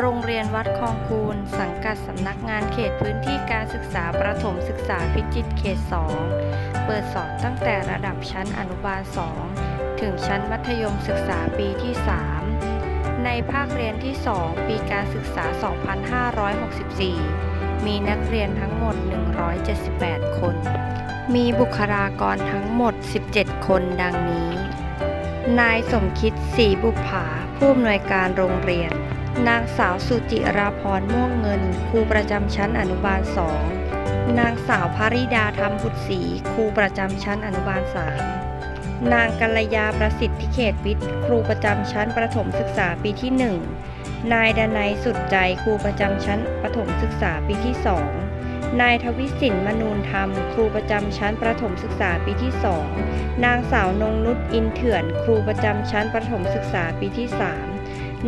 โรงเรียนวัดคลองคูนสังกัดสำนักงานเขตพื้นที่การศึกษาประถมศึกษาพิจิตรเขต 2 เปิดสอนตั้งแต่ระดับชั้นอนุบาล 2 ถึงชั้นมัธยมศึกษาปีที่ 3 ในภาคเรียนที่ 2 ปีการศึกษา 2564 มีนักเรียนทั้งหมด 178 คน มีบุคลากรทั้งหมด 17 คนดังนี้ นายสมคิดศรีบุภาผู้อำนวยการโรงเรียน นางสาวสุจิราพรม่วงเงิน ครูประจำชั้นอนุบาล2นางสาวภริดาธรรมบุตรศรีครูประจำชั้นอนุบาล3นางกัลยาประสิทธิเขตวิทย์ ครูประจำชั้นประถมศึกษาปีที่1นายดนัยสุดใจครูประจำชั้นประถมศึกษาปีที่2นายทวิสินมนูนธรรม ครูประจำชั้นประถมศึกษาปีที่2นางสาวนงนุชอินเถื่อน ครูประจำชั้นประถมศึกษาปีที่3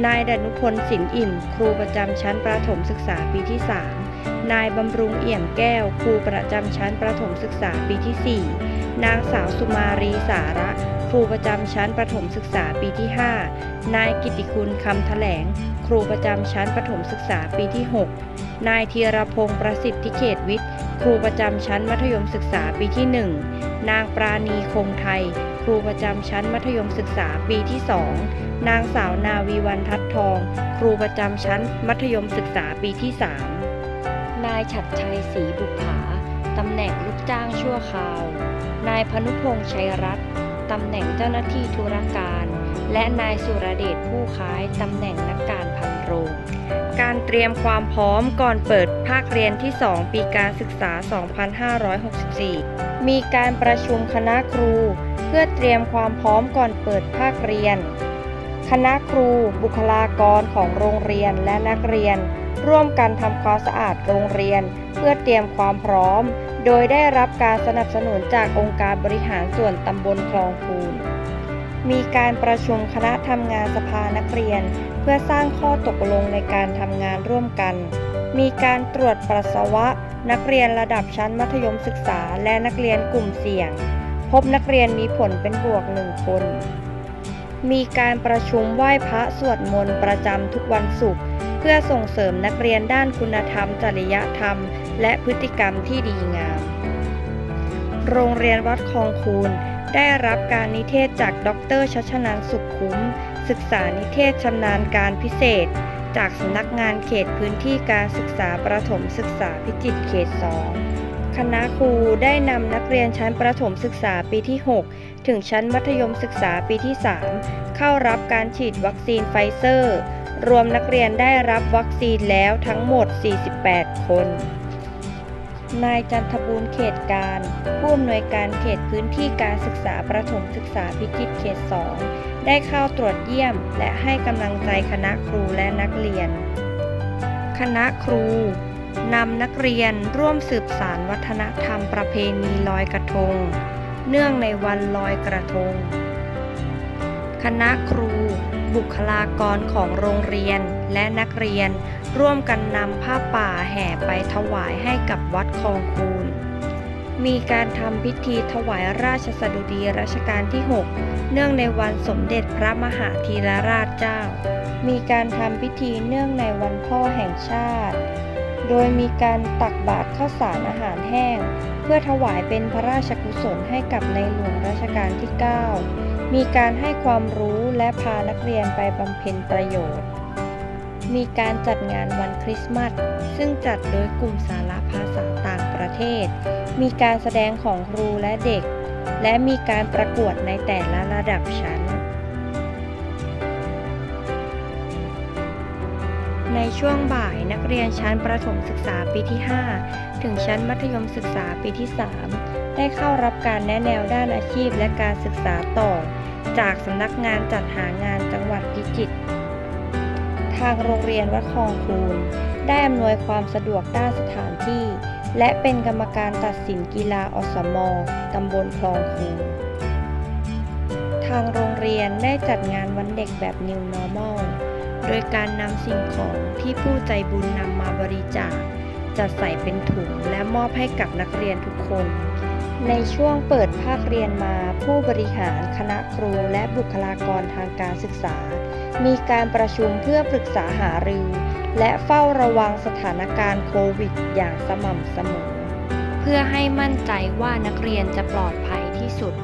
นายดนุพลสินอิ่ม ครูประจำชั้นประถมศึกษาปีที่ 3 นายบำรุงเอี่ยมแก้ว ครูประจำชั้นประถมศึกษาปีที่ 4 นางสาวสุมารีสาระ ครูประจำชั้นประถมศึกษาปีที่ 5 นายกิติคุณคำแถลง ครูประจำชั้นประถมศึกษาปีที่ 6 นายธีรพงศ์ประสิทธิเขตวิทย์ ครูประจำชั้นมัธยมศึกษาปีที่ 1 นางปราณีคงไทย ครูประจำชั้นมัธยมศึกษาปีที่ 2 นางสาวนาวีวันทัดทอง ครูประจำชั้นมัธยมศึกษาปีที่ 3 นายฉัดชัยศรีบุภาตำแหน่งลูกจ้างชั่วคราว นายพนุพงษ์ชัยรัตน์ตำแหน่งเจ้าหน้าที่ธุรการ และนายสุรเดชผู้ค้ายตำแหน่งนักการพันโรง การเตรียมความพร้อมก่อนเปิดภาคเรียนที่ 2 ปีการศึกษา 2564 มีการประชุมคณะครู เพื่อเตรียมความพร้อมก่อนเปิดภาคเรียน คณะครู บุคลากรของโรงเรียนและนักเรียน ร่วมกันทำความสะอาดโรงเรียน เพื่อเตรียมความพร้อม โดยได้รับการสนับสนุนจากองค์การบริหารส่วนตำบลคลองคูนมีการประชุมคณะทำงานสภานักเรียน เพื่อสร้างข้อตกลงในการทำงานร่วมกัน มีการตรวจปัสสาวะ นักเรียนระดับชั้นมัธยมศึกษา และนักเรียนกลุ่มเสี่ยง พบนักเรียนมีผลเป็นบวกหนึ่งคน มีการประชุมไหว้พระสวดมนต์ประจำทุกวันศุกร์ เพื่อส่งเสริมนักเรียนด้านคุณธรรม จริยธรรม และพฤติกรรมที่ดีงาม โรงเรียนวัดคลองคูนได้รับการนิเทศจากดรชัชนันสุขคุ้ม ศึกษานิเทศชำนาญการพิเศษ จากสำนักงานเขตพื้นที่การศึกษาประถมศึกษาพิจิตรเขต 2 คณะครูได้นำนักเรียนชั้นประถมศึกษาปีที่ 6 ถึงชั้นมัธยมศึกษาปีที่ 3 เข้ารับการฉีดวัคซีนไฟเซอร์ รวมนักเรียนได้รับวัคซีนแล้วทั้งหมด 48 คน นายจันทบูรณ์เขตการ ผู้อำนวยการเขตพื้นที่การศึกษาประถมศึกษาพิจิตรเขต 2 ได้เข้าตรวจเยี่ยม และให้กำลังใจคณะครูและนักเรียน คณะครูนำนักเรียนร่วมสืบสารวัฒนธรรมประเพณีลอยกระทง เนื่องในวันลอยกระทง คณะครู บุคลากรของโรงเรียนและนักเรียน ร่วมกันนำผ้าป่าแห่ไปถวายให้กับวัดคลองคูนมีการทำพิธีถวายราชสดุดีรัชกาลที่ 6 เนื่องในวันสมเด็จพระมหาธีรราชเจ้า มีการทำพิธีเนื่องในวันพ่อแห่งชาติ โดยมีการตักบาตรข้าวสารอาหารแห้ง เพื่อถวายเป็นพระราชกุศลให้กับในหลวงรัชกาลที่ 9 มีการให้ความรู้และพานักเรียนไปบำเพ็ญประโยชน์ มีการจัดงานวันคริสต์มาส ซึ่งจัดโดยกลุ่มสาระภาษาต่างประเทศ มีการแสดงของครูและเด็ก และมีการประกวดในแต่ละระดับชั้น ในช่วงบ่ายนักเรียนชั้นประถมศึกษาปีที่ 5 ถึงชั้นมัธยมศึกษาปีที่ 3ได้เข้ารับการแนะแนวด้านอาชีพและการศึกษาต่อ จากสำนักงานจัดหางานจังหวัดพิจิตร ทางโรงเรียนวัดคลองคูนได้อำนวยความสะดวกด้านสถานที่ และเป็นกรรมการตัดสินกีฬาอสมตำบลคลองคูนทางโรงเรียนได้จัดงานวันเด็กแบบ New Normal โดยการนำสิ่งของที่ผู้ใจบุญนำมาบริจาคจัดใส่เป็นถุงและมอบให้กับนักเรียนทุกคน ในช่วงเปิดภาคเรียนมาผู้บริหารคณะครูและบุคลากรทางการศึกษา มีการประชุมเพื่อปรึกษาหารือ และเฝ้าระวังสถานการณ์โควิด อย่างสม่ำเสมอ เพื่อให้มั่นใจว่านักเรียนจะปลอดภัยที่สุด